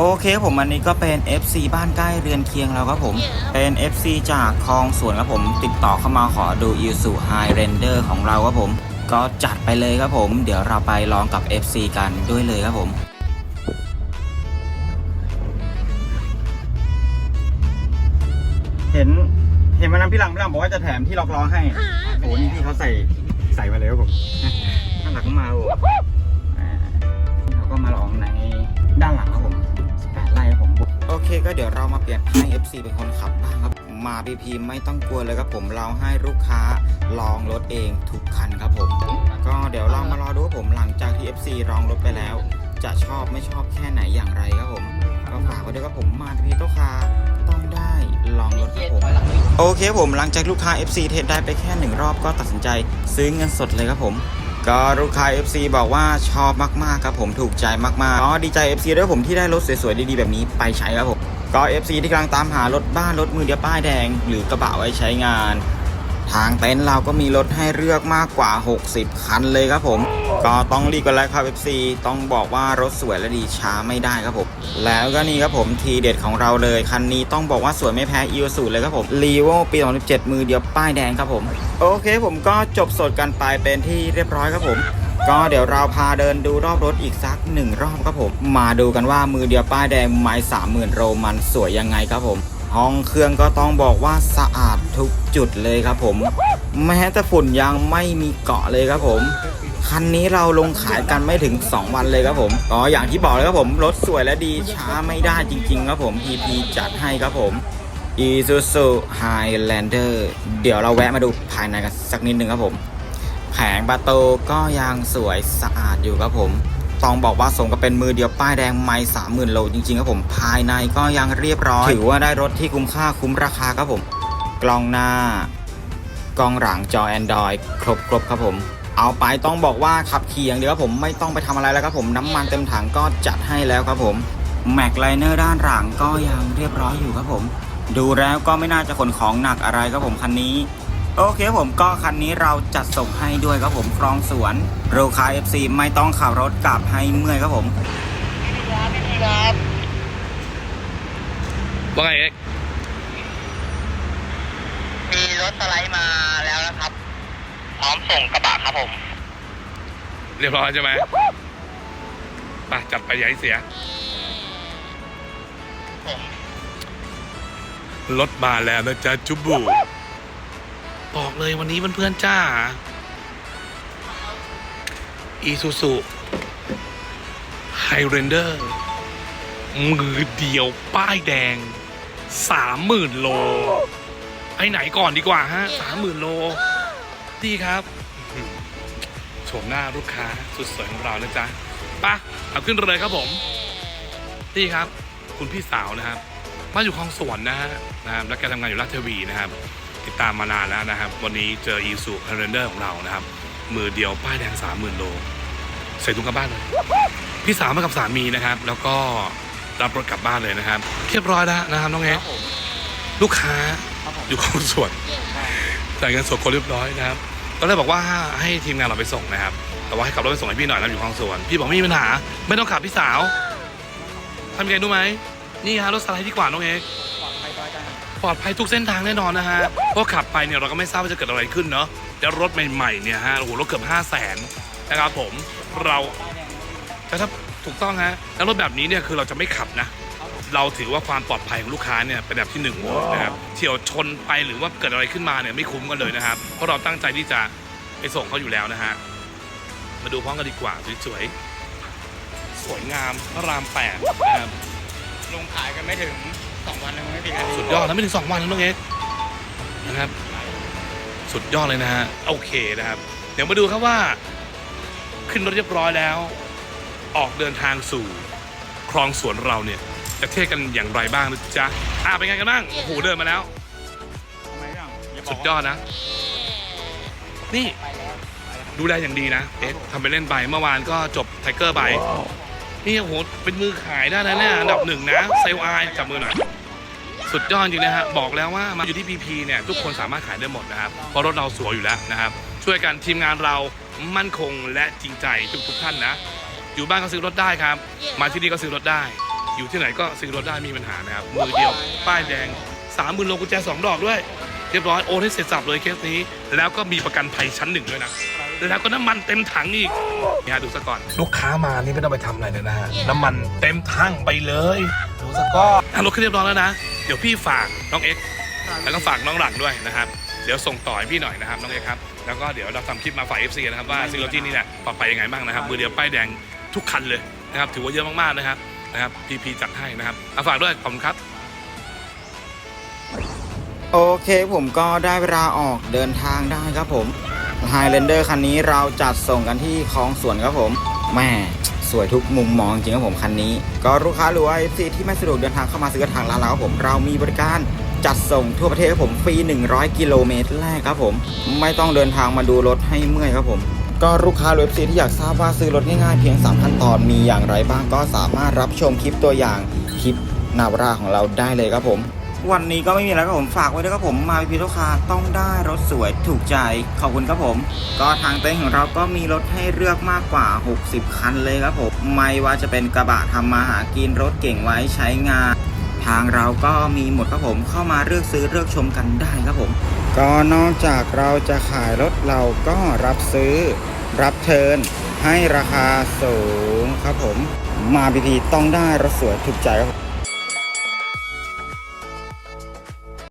โอเคครับผมอันนี้ก็เป็น FC บ้านใกล้เรือนเคียงเราครับผม เป็น FC จากคลองสวนครับผมติดต่อเข้ามาขอดู i s u High Render ของเราครับผม ก็จัดไปเลยครับผม เดี๋ยวเราไปลองกับ FC กันด้วยเลยครับผมเห็นเห็นวันนั้นพี่หลังพี่หลังบอกว่าจะแถมที่ล็อกล้อให้โอ้นี่พี่เขาใส่ใส่มาเลยครับผมน่ารักมากครับผมอ่าเราก็มาลองในด้านหลังครับผม เคก็เดี๋ยวเรามาเปลี่ยนให้ FC เป็นคนขับบ้างครับ มาพีพีไม่ต้องกลัวเลยครับผมเราให้ลูกค้าลองรถเองทุกคันครับผม ก็เดี๋ยวลองมารอดูผมหลังจากที่ FC ลองรถไปแล้ว จะชอบไม่ชอบแค่ไหนอย่างไรครับผมก็ฝากไว้ด้วยครับผมมาพีพีโตคาต้องได้ลองรถครับผมโอเคผมหลังจากลูกค้า FC เทสได้ไปแค่หนึ่งรอบก็ตัดสินใจซื้อเงินสดเลยครับผม ก็ลูกค้า FC บอกว่าชอบมากๆครับผมถูกใจมากๆก็ดีใจ FC ด้วยผมที่ได้รถสวยๆดีๆแบบนี้ไปใช้ครับผมก็ FC ที่กำลังตามหารถบ้านรถมือเดียวป้ายแดง หรือกระบะไว้ใช้งาน ทางเต็นท์เราก็มีรถให้เลือกมากกว่า 60 คันเลยครับผม ก็ต้องรีบกันแล้วครับ FC ต้องบอกว่ารถสวยและดีช้าไม่ได้ครับผม แล้วก็นี่ครับผมทีเด็ดของเราเลย คันนี้ต้องบอกว่าสวยไม่แพ้อี u สูเลยครับผม r e v o ปี 2017 มือเดียวป้ายแดงครับผม โอเคผมก็จบสดกันไปเป็นที่เรียบร้อยครับผมก็เดี๋ยวเราพาเดินดูรอบรถอีกสักหนึ่งรอบครับผม มาดูกันว่ามือเดียวป้ายแดงไม้สามหมื่นโรมันสวยยังไงครับผม ห้องเครื่องก็ต้องบอกว่าสะอาดทุกจุดเลยครับผมแม้แต่ฝุ่นยังไม่มีเกาะเลยครับผมคันนี้เราลงขายกันไม่ถึง 2 วันเลยครับผมอ๋ออย่างที่บอกเลยครับผมรถสวยและดีช้าไม่ได้จริง ๆ ครับผม PP จัดให้ครับผม Isuzu Highlander เดี๋ยวเราแวะมาดูภายในกันสักนิดนึงครับผม แผงประตูก็ยังสวยสะอาดอยู่ครับผม ต้องบอกว่าสมกับเป็นมือเดียวป้ายแดงไม่สามหมื่นโลจริงๆครับผมภายในก็ยังเรียบร้อย ถือว่าได้รถที่คุ้มค่าคุ้มราคาครับผม กล้องหน้ากล้องหลังจอ Android ครบครบครับผม เอาไปต้องบอกว่าขับขี่อย่างเดียวครับผมไม่ต้องไปทำอะไรแล้วครับผมน้ำมันเต็มถังก็จัดให้แล้วครับผมแม็กไลเนอร์ด้านหลังก็ยังเรียบร้อยอยู่ครับผม ดูแล้วก็ไม่น่าจะขนของหนักอะไรครับผมคันนี้ โอเคผมก็คันนี้เราจัดส่งให้ด้วยครับผมครองสวนโรคา FC ไม่ต้องขับรถกลับให้เมื่อยครับผมว่าไงเอ็กมีรถสไลด์มาแล้วนะครับ พร้อมส่งกระบะครับผม เรียบร้อยใช่ไหมไปจัดไปอย่าให้เสีย ผม รถมาแล้วนะจ๊ะจุบบู บอกเลยวันนี้เพื่อนๆจ้าอีซูซูไฮเรนเดอร์มือเดียวป้ายแดงสามหมื่นโลไปไหนก่อนดีกว่าฮะสามหมื่นโล ดีครับอื้อหือโฉมหน้าลูกค้าสุดสวยของเรานะจ๊ะไปะเอาขึ้นเลยครับผมนี่ครับ คุณพี่สาวนะครับบ้านอยู่คลองสวนนะฮะนะครับแล้วแกทำงานอยู่ราชเทวีนะครับ ติดตามมานานแล้วนะครับ วันนี้เจออีซูฮ r รนเดอร์ของเรานะครับ มือเดียวป้ายแดงสามหมื่นโล ใส่ถุงกลับบ้านเลย พี่สาวมากับสามีนะครับ แล้วก็รับรถกลับบ้านเลยนะครับเรียบร้อยแล้วนะครับน้องเอกลูกค้าอยู่คลองสวนจ่ายเงินสดคนเรียบร้อยนะครับก็เลยบอกว่าให้ทีมงานเราไปส่งนะครับ แต่ว่าให้ขับรถไปส่งให้พี่หน่อยนะอยู่คลองสวน พี่บอกไม่มีปัญหา ไม่ต้องขับพี่สาวทำยังไงรู้ไหมนี่ฮะรถสไลด์ดีกว่าน้องเอก ปลอดภัยทุกเส้นทางแน่นอนนะฮะเพราะขับไปเนี่ยเราก็ไม่ทราบว่าจะเกิดอะไรขึ้นเนาะแล้วรถใหม่ๆเนี่ยฮะโอ้โหรถเกือบห้าแสนนะครับผมเราแต่ถ้าถูกต้องฮะแล้วรถแบบนี้เนี่ยคือเราจะไม่ขับนะ เราถือว่าความปลอดภัยของลูกค้าเนี่ยเป็นแบบที่หนึ่งนะครับเฉียวชนไปหรือว่าเกิดอะไรขึ้นมาเนี่ยไม่คุ้มกันเลยนะครับ เพราะเราตั้งใจที่จะไปส่งเขาอยู่แล้วนะฮะมาดูพร้อมกันดีกว่าสวยๆสวยงามพระรามแปดนะครับลงขายกันไม่ถึง 2วันเลยไม่ถึงอาทิตสุดย์ยอดนะไม่ถึงสองวันนะน้องเอ็กซ์นะครับ สุดยอดเลยนะฮะโอเคนะครับ เดี๋ยวมาดูครับว่า ขึ้นรถเรียบร้อยแล้ว ออกเดินทางสู่คลองสวนเราเนี่ย จะเท่กันอย่างไรบ้างนะจ๊ะอ่าเป็นไงกันบ้างโอ้โหเดินมาแล้ว สุดยอดนะ นี่ดูแลอย่างดีนะ เอ็กซ์ทำไปเล่นไปเมื่อวานก็จบไทเกอร์ไป นี่โอ้โหเป็นมือขายได้นะเนี่ยอันดับหนึ่งนะ เซลล์ไอจับมือหน่อย สุดยอดจริงนะฮะบอกแล้วว่ามาอยู่ที่พีพีเนี่ยทุกคนสามารถขายได้หมดนะครับเพราะรถเราสวยอยู่แล้วนะครับ ช่วยกันทีมงานเรามั่นคงและจริงใจทุกๆท่านนะ อยู่บ้านก็ซื้อรถได้ครับ มาที่นี่ก็ซื้อรถได้ อยู่ที่ไหนก็ซื้อรถได้ไมมีปัญหานะครับมือเดียวป้ายแดงสามหมื่นโลกุญแจสองดอกด้วยเรียบร้อยโอนให้เสร็จสับเลยเคสนี้ แล้วก็มีประกันภัยชั้นหนึ่งด้วยนะแล้วก็น้ำมันเต็มถังอีกนี่ฮะดูซะก่อน ลูกค้ามานี่ไม่ต้องไปทำอะไรเลยนะฮะน้ำมันเต็มถังไปเลย ดูซะก่อนอะรถขึ้นเรียบร้อยแล้วนะ เดี๋ยวพี่ฝากน้องเอ็กซ์แล้วก็ฝากน้องหลังด้วยนะครับ เดี๋ยวส่งต่อให้พี่หน่อยนะครับน้องเอ็กซ์ครับ แล้วก็เดี๋ยวเราทำคลิปมาฝาก FC นะครับว่าซื้อรถที่นี่เนี่ยปลอดภัยยังไงบ้างนะครับมือเดียวป้ายแดงทุกคันเลยนะครับถือว่าเยอะมากๆนะครับนะครับพีพีจัดให้นะครับเอาฝากด้วยขอบคุณครับ โอเคผมก็ได้เวลาออกเดินทางได้ครับผม Highlander คันนี้เราจัดส่งกันที่คลองสวนครับผมแม่ สวยทุกมุมมองจริงครับผมคันนี้ ก็ลูกค้าหรือว่า FC ที่ไม่สะดวกเดินทางเข้ามาซื้อทางร้านเราครับผมเรามีบริการจัดส่งทั่วประเทศครับผมฟรี 100 กิโลเมตรแรกครับผม ไม่ต้องเดินทางมาดูรถให้เมื่อยครับผม ก็ลูกค้าหรือ FC ที่อยากทราบว่าซื้อรถง่ายๆเพียง 3 ขั้นตอนมีอย่างไรบ้างก็สามารถรับชมคลิปตัวอย่างคลิปนาวราของเราได้เลยครับผม วันนี้ก็ไม่มีอะไรครับผมฝากไว้ด้วยครับผมมาพิพิธคาต้องได้รถสวยถูกใจขอบคุณครับผม ก็ทางเต็นท์ของเราก็มีรถให้เลือกมากกว่า 60 คันเลยครับผมไม่ว่าจะเป็นกระบะทำมาหากินรถเก่งไว้ใช้งาน ทางเราก็มีหมดครับผมเข้ามาเลือกซื้อเลือกชมกันได้ครับผม ก็นอกจากเราจะขายรถเราก็รับซื้อ รับเทินให้ราคาสูงครับผม มาพิธีต้องได้รถสวยถูกใจครับ